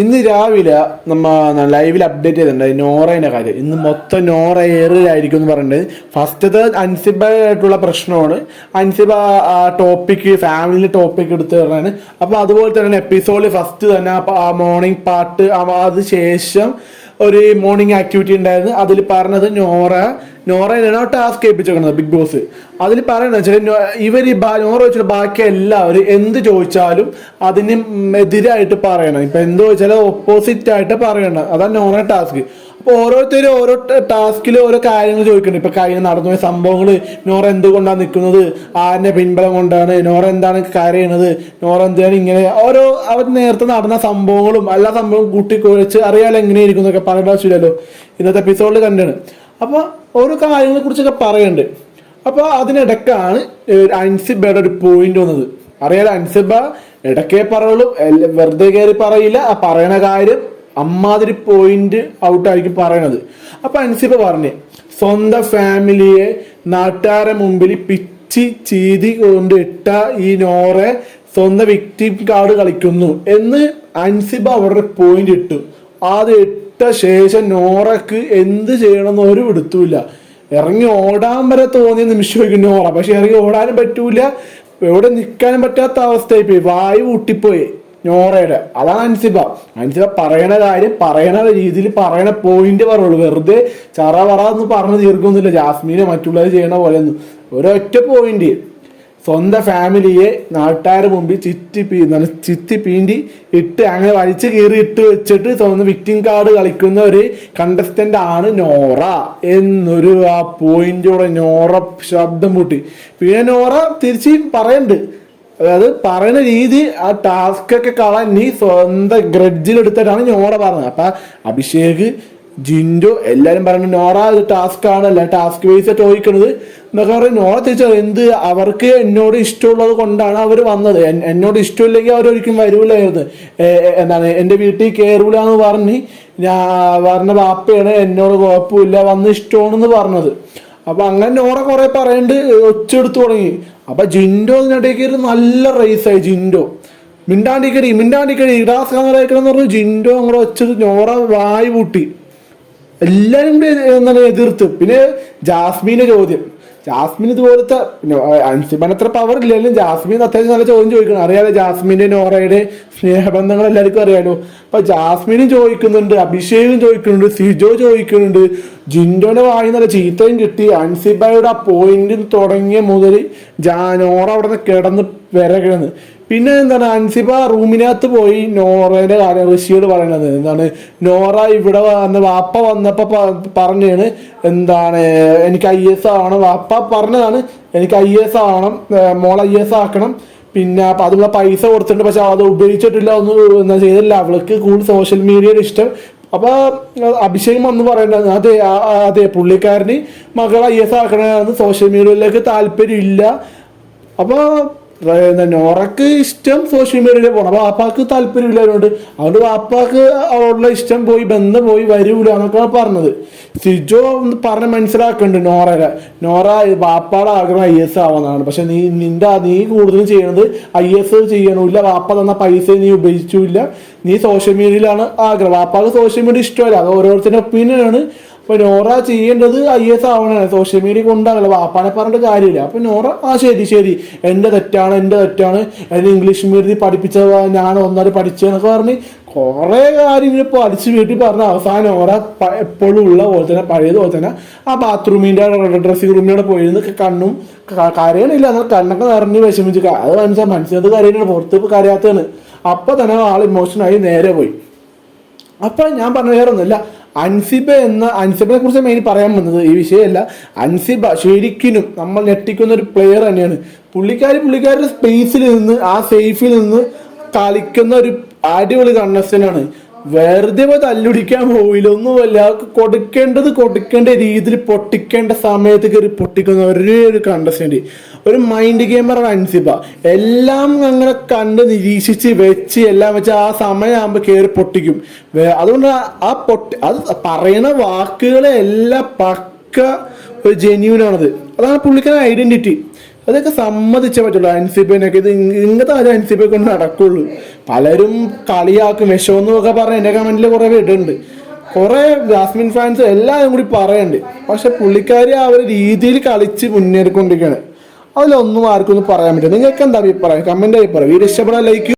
ഇന്ന് രാവിലെ നമ്മ ലൈവിൽ അപ്ഡേറ്റ് ചെയ്തിട്ടുണ്ട് നോറയുടെ കാര്യം. ഇന്ന് മൊത്തം നോറ ഏറിലായിരിക്കും എന്ന് പറഞ്ഞിട്ട് ഫസ്റ്റത്തെ അൻസിബായിട്ടുള്ള പ്രശ്നമാണ്. അൻസിബ ടോപ്പിക്ക് ഫാമിലി ടോപ്പിക് എടുത്ത് പറഞ്ഞാണ്. അപ്പൊ അതുപോലെ തന്നെ എപ്പിസോഡിൽ ഫസ്റ്റ് തന്നെ ആ മോർണിംഗ് പാട്ട് അത് ശേഷം ഒരു മോർണിംഗ് ആക്ടിവിറ്റി ഉണ്ടായിരുന്നു. അതിൽ പറഞ്ഞത് നോറ. നോറയിലാണ് ടാസ്ക് ഏൽപ്പിച്ചേക്കുന്നത് ബിഗ് ബോസ് അതിൽ പറയുന്നത് വെച്ചാൽ ഇവർ നോറ വെച്ചിട്ട് ബാക്കി എല്ലാവരും എന്ത് ചോദിച്ചാലും അതിന് എതിരായിട്ട് പറയണം. ഇപ്പൊ എന്ത് ചോദിച്ചാലും ഓപ്പോസിറ്റ് ആയിട്ട് പറയണം. അതാണ് നോറ ടാസ്ക് അപ്പൊ ഓരോരുത്തരും ഓരോ ടാസ്കിൽ ഓരോ കാര്യങ്ങൾ ചോദിക്കുന്നുണ്ട് ഇപ്പൊ കഴിഞ്ഞ നടന്നു പോയ സംഭവങ്ങൾ നോറ എന്തുകൊണ്ടാണ് നിൽക്കുന്നത് ആരുടെ പിൻബലം കൊണ്ടാണ്? നോറ എന്താണ് കരയണത് നോറ എന്താണ് ഇങ്ങനെ? ഓരോ അവർ നേരത്തെ നടന്ന സംഭവങ്ങളും എല്ലാ സംഭവവും കൂട്ടിക്കുഴച്ച് അറിയാലോ എങ്ങനെയായിരിക്കും എന്നൊക്കെ പറയേണ്ട ആവശ്യമില്ലല്ലോ. ഇന്നത്തെ എപ്പിസോഡിൽ കണ്ടാണ്. അപ്പൊ ഓരോ കാര്യങ്ങളെ കുറിച്ചൊക്കെ പറയുന്നുണ്ട് അപ്പൊ അതിനിടക്കാണ് അൻസിബയുടെ ഒരു പോയിന്റ് വന്നത്. അറിയാലോ അൻസിബ ഇടക്കേ പറയുള്ളൂ വെറുതെ കയറി പറയില്ല ആ പറയണ കാര്യം അമ്മാതിരി പോയിന്റ് ഔട്ടായിരിക്കും പറയണത്. അപ്പൊ അൻസിബ പറഞ്ഞു സ്വന്തം ഫാമിലിയെ നാട്ടുകാരെ മുമ്പിൽ പിച്ചി ചീതി കൊണ്ട് ഇട്ട ഈ നോറെ സ്വന്തം വിക്ടിം കാർഡ് കളിക്കുന്നു. എന്ന് അൻസിബ അവരുടെ പോയിന്റ് ഇട്ടു. അത് ഇട്ട ശേഷം നോറക്ക് എന്ത് ചെയ്യണമെന്ന് ഒരു പിടുത്തൂല ഇറങ്ങി ഓടാൻ വരെ തോന്നിയ നിമിഷമായിരിക്കും നോറ. പക്ഷെ ഇറങ്ങി ഓടാനും പറ്റൂല. എവിടെ നിൽക്കാനും പറ്റാത്ത അവസ്ഥയായി പോയി വായു ഊട്ടിപ്പോയി. നോറയുടെ അതാണ് അൻസിബ. അൻസിബ പറയണ കാര്യം പറയണ രീതിയിൽ പറയണ പോയിന്റ് പറയുള്ളൂ. വെറുതെ ചറ പറ എന്ന് പറഞ്ഞ് തീർക്കൊന്നുമില്ല ജാസ്മീനെ മറ്റുള്ളവർ ചെയ്യണ പോലെ ഒന്നും ഒരൊറ്റ പോയിന്റ് സ്വന്തം ഫാമിലിയെ നാട്ടുകാരുടെ മുമ്പിൽ ചിറ്റി പീ ചിത്തി പീണ്ടി ഇട്ട് അങ്ങനെ വലിച്ചു കീറി ഇട്ട് വെച്ചിട്ട് സ്വന്തം വിക്ടിം കാർഡ് കളിക്കുന്ന ഒരു കണ്ടസ്റ്റന്റ് ആണ് നോറ എന്നൊരു ആ പോയിന്റോടെ നോറ ശബ്ദം പൂട്ടി. പിന്നെ നോറ തിരിച്ച് പറയുന്നുണ്ട് അതായത് പറയുന്ന രീതി ആ ടാസ്ക് ഒക്കെ കളയാൻ നീ സ്വന്തം ഗ്രഡ്ജിലെടുത്തിട്ടാണ് നോറ പറഞ്ഞത്. അപ്പൊ അഭിഷേക് ജിൻഡു എല്ലാരും പറയുന്നത് നോറ ഇത് ടാസ്ക് ആണല്ല ടാസ്ക് വൈസ് ചോദിക്കണത് എന്നൊക്കെ പറയും നോറ തിരിച്ചു എന്ത് അവർക്ക് എന്നോട് ഇഷ്ടമുള്ളത് കൊണ്ടാണ് അവർ വന്നത്? എന്നോട് ഇഷ്ടമില്ലെങ്കിൽ അവരൊരിക്കലും വരൂലായിരുന്നു. എന്താണ് എന്റെ വീട്ടിൽ കയറൂല എന്ന് പറഞ്ഞ് ഞാൻ പറഞ്ഞ വാപ്പയാണ് എന്നോട് കുഴപ്പമില്ല വന്ന് ഇഷ്ടമാണെന്ന് പറഞ്ഞത്. അപ്പൊ അങ്ങനെ നോറ കുറെ പറയണ്ട് ഒച്ചെടുത്ത് തുടങ്ങി. അപ്പൊ ജിൻഡോ ഇടയ്ക്കൊരു നല്ല റേസായി ജിൻഡോ. മിണ്ടാണ്ടിക്കടി മിണ്ടാണ്ടിക്കടി ഇടാസ് എന്ന് പറഞ്ഞു ജിൻഡോ അങ്ങോട്ട് ഒച്ചെടുത്ത് നോറ വായി പൂട്ടി. എല്ലാരും കൂടി എന്താണ് എതിർത്ത്. പിന്നെ ജാസ്മിന്റെ ചോദ്യം. ജാസ്മിൻ ഇതുപോലത്തെ പിന്നെ അൻസിബൻ അത്ര പവർ ഇല്ലെങ്കിലും ജാസ്മിൻ അത്യാവശ്യം നല്ല ചോദ്യം ചോദിക്കണം. അറിയാലോ ജാസ്മിന്റെ നോറയുടെ സ്നേഹബന്ധങ്ങൾ എല്ലാവർക്കും അറിയാലോ. അപ്പൊ ജാസ്മിനും ചോദിക്കുന്നുണ്ട് അഭിഷേകും ചോദിക്കുന്നുണ്ട് സിജോ ചോദിക്കുന്നുണ്ട് ജിൻഡോനെ വായി നല്ല ചീത്തയും കിട്ടി. അൻസിബയുടെ ആ പോയിന്റിൽ തുടങ്ങിയ മുതൽ ജാ നോറ അവിടെ നിന്ന് കിടന്ന് വിരകിടന്ന് പിന്നെ എന്താണ് അൻസിബ റൂമിനകത്ത് പോയി നോറയുടെ കാര്യം ഋഷിയോട് പറയണത്. എന്താണ് നോറ ഇവിടെ വന്ന് വാപ്പ വന്നപ്പോൾ പറഞ്ഞാണ് എന്താണ് എനിക്ക് ഐ എസ് ആവണം. വാപ്പ പറഞ്ഞതാണ് എനിക്ക് ഐ എസ് ആവണം മോൾ ഐ എസ് ആക്കണം. പിന്നെ അപ്പം അതിനുള്ള പൈസ കൊടുത്തിട്ടുണ്ട് പക്ഷെ അത് ഉപയോഗിച്ചിട്ടില്ല ഒന്നും എന്താ ചെയ്തില്ല. അവൾക്ക് കൂടുതൽ സോഷ്യൽ മീഡിയയുടെ ഇഷ്ടം. അപ്പോൾ അഭിഷേകം വന്ന് പറയേണ്ടത് അതെ അതെ പുള്ളിക്കാരന് മകൾ ഐ എസ് ആക്കണമെന്ന് സോഷ്യൽ മീഡിയയിലേക്ക് താല്പര്യം ഇല്ല അപ്പൊ എന്താ നോറക്ക് ഇഷ്ടം സോഷ്യൽ മീഡിയയിൽ പോകണം അപ്പൊ വാപ്പാക്ക് താല്പര്യമില്ല അതുകൊണ്ട്. അതുകൊണ്ട് വാപ്പാക്ക് അവളുടെ ഇഷ്ടം പോയി ബന്ധം പോയി വരൂല എന്നൊക്കെയാണ് പറഞ്ഞത്. സിജോ പറഞ്ഞ് മനസ്സിലാക്കുന്നുണ്ട് നോറയുടെ നോറ വാപ്പാടെ ആഗ്രഹം ഐ എസ് ആവുന്നതാണ്. പക്ഷെ നീ നിന്റെ നീ കൂടുതലും ചെയ്യണത് ഐ എസ് ചെയ്യണമില്ല വാപ്പ തന്ന പൈസ നീ ഉപയോഗിച്ചില്ല. നീ സോഷ്യൽ മീഡിയയിലാണ് ആഗ്രഹം. വാപ്പാക്ക് സോഷ്യൽ മീഡിയ ഇഷ്ടമല്ല. അത് ഓരോരുത്തരുടെ ഒപ്പീനിയൻ അപ്പൊ നോറ ചെയ്യേണ്ടത് ഐ എസ് ആവണാണ് സോഷ്യൽ മീഡിയ കൊണ്ടാണല്ലോ. വാപ്പാനെ പറഞ്ഞിട്ട് കാര്യമില്ല. അപ്പൊ നോറ ആ ശരി ശരി. എന്റെ തെറ്റാണ് എന്റെ തെറ്റാണ്. എന്നെ ഇംഗ്ലീഷ് മീഡിയത്തിൽ പഠിപ്പിച്ച ഞാൻ ഒന്നര പഠിച്ചതെന്നൊക്കെ പറഞ്ഞ് കുറെ കാര്യങ്ങൾ ഇപ്പൊ അടിച്ചു വീട്ടിൽ പറഞ്ഞ അവസാനം ഓറ എപ്പോഴും ഉള്ള പോലെ തന്നെ പഴയതുപോലെ തന്നെ ആ ബാത്റൂമിന്റെ ഡ്രസ്സിംഗ് റൂമിലൂടെ പോയിരുന്ന് കണ്ണും കരയണില്ല. എന്നാൽ കണ്ണൊക്കെ നിറഞ്ഞ് വിഷമിച്ചു അത് മനസ്സിലായി മനസ്സിലത് കരയുന്നുണ്ട് പുറത്ത് ഇപ്പൊ കരയാത്തതാണ്. അപ്പൊ തന്നെ ആൾ ഇമോഷനായി നേരെ പോയി. അപ്പൊ ഞാൻ പറഞ്ഞ വേറെ ഒന്നുമില്ല അൻസിബ എന്ന അൻസിബിനെ കുറിച്ച് മെയിൻ പറയാൻ വന്നത് ഈ വിഷയമല്ല. അൻസിബ ശരിക്കും നമ്മൾ ഞെട്ടിക്കുന്ന ഒരു പ്ലെയർ തന്നെയാണ്. പുള്ളിക്കാരി പുള്ളിക്കാരുടെ സ്പേസിൽ നിന്ന് ആ സേഫിൽ നിന്ന് കളിക്കുന്ന ഒരു അടിപൊളി കണ്ണസ്റ്റനാണ് വെറുതെ തല്ലുടിക്കാൻ അവർക്ക് കൊടുക്കേണ്ടത് കൊടുക്കേണ്ട രീതിയിൽ പൊട്ടിക്കേണ്ട സമയത്ത് കയറി പൊട്ടിക്കുന്ന ഒരേ ഒരു കണ്ടസ്റ്റന്റ് ഒരു മൈൻഡ് ഗെയിമറാണ് അൻസിബ. എല്ലാം അങ്ങനെ കണ്ട് നിരീക്ഷിച്ച് വെച്ച് എല്ലാം വെച്ച് ആ സമയമാകുമ്പോൾ കയറി പൊട്ടിക്കും. അതുകൊണ്ട് ആ പൊട്ടി അത് പറയുന്ന വാക്കുകളെ എല്ലാം പക്ക ഒരു ജെന്യൂനാണത് അതാണ് പുള്ളിക്കാരുടെ ഐഡന്റിറ്റി അതൊക്കെ സമ്മതിച്ചേ പറ്റുള്ളൂ. അൻസിബിനൊക്കെ ഇത് ഇങ്ങനത്തെ ഇങ്ങനത്തെ ഒരു കൊണ്ട് നടക്കുള്ളൂ. പലരും കളിയാക്കും വിഷമെന്നും ഒക്കെ പറഞ്ഞ് എന്റെ കമന്റിൽ കുറെ ഇടുന്നുണ്ട് കുറേ ജാസ്മിൻ ഫാൻസ് എല്ലാവരും കൂടി പറയുന്നുണ്ട് പക്ഷെ പുള്ളിക്കാരി ആ ഒരു രീതിയിൽ കളിച്ച് മുന്നേറിക്കൊണ്ടിരിക്കുകയാണ്. അതിലൊന്നും ആർക്കൊന്നും പറയാൻ പറ്റില്ല. നിങ്ങൾക്ക് എന്താ അഭിപ്രായം കമന്റ് അഭിപ്രായം. വീഡിയോ ഇഷ്ടപ്പെടാൻ ലൈക്ക്